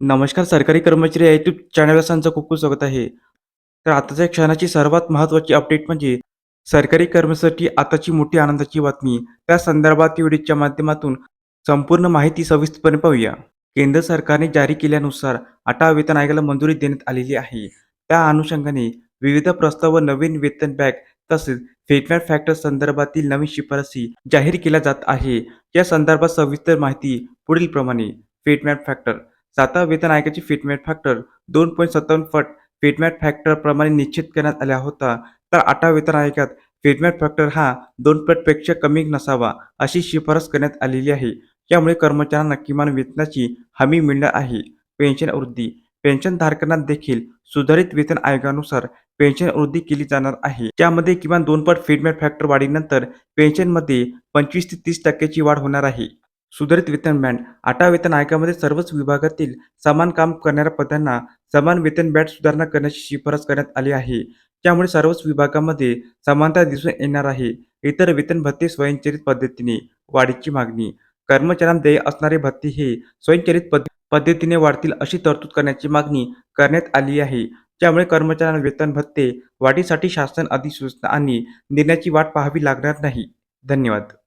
नमस्कार सरकारी कर्मचारी या यूट्यूब चॅनलला सांचं खूप खूप स्वागत आहे. तर आताच्या क्षणाची सर्वात महत्त्वाची अपडेट म्हणजे सरकारी कर्मचाऱ्यांसाठी आताची मोठी आनंदाची बातमी. त्या संदर्भात व्हिडिओच्या माध्यमातून संपूर्ण माहिती सविस्तरपणे पाहूया. केंद्र सरकारने जारी केल्यानुसार आठवा वेतन आयोगाला मंजुरी देण्यात आलेली आहे. त्या अनुषंगाने विविध प्रस्ताव व नवीन वेतन बॅग तसेच फेटमॅट फॅक्टर संदर्भातील नवीन शिफारसी जाहीर केल्या जात आहे. या संदर्भात सविस्तर माहिती पुढील प्रमाणे फेटमॅट फॅक्टर सातवा वेतन आयोगाची फिटमेट फॅक्टर दोन पॉईंट सत्तावन्न पट फिटमेट फॅक्टर प्रमाणे निश्चित करण्यात आला होता. तर आठव्या वेतन आयोगात फिटमेट फॅक्टर हा दोन पटपेक्षा कमी नसावा अशी शिफारस करण्यात आलेली आहे. यामुळे कर्मचाऱ्यांना किमान वेतनाची हमी मिळणार आहे. पेन्शन वृद्धी. पेन्शनधारकांना देखील सुधारित वेतन आयोगानुसार पेन्शन वृद्धी केली जाणार आहे. त्यामध्ये किमान दोन पट फिटमॅट फॅक्टर वाढीनंतर पेन्शनमध्ये पंचवीस ते तीस टक्क्याची वाढ होणार आहे. सुधारित वेतन बँड. आटा वेतन आयोगामध्ये सर्वच विभागातील समान काम करणाऱ्या पदांना समान वेतन बँड सुधारणा करण्याची शिफारस करण्यात आली आहे. त्यामुळे सर्वच विभागामध्ये समानता दिसून येणार आहे. इतर वेतन भत्ते स्वयंचलित पद्धतीने. वाढीची मागणी. कर्मचाऱ्यांना देय असणारे भत्ते हे स्वयंचलित पद्धतीने वाढतील अशी तरतूद करण्याची मागणी करण्यात आली आहे. त्यामुळे कर्मचाऱ्यांना वेतन भत्ते वाढीसाठी शासन अधिसूचना आणि निर्णयाची वाट पाहावी लागणार नाही. धन्यवाद.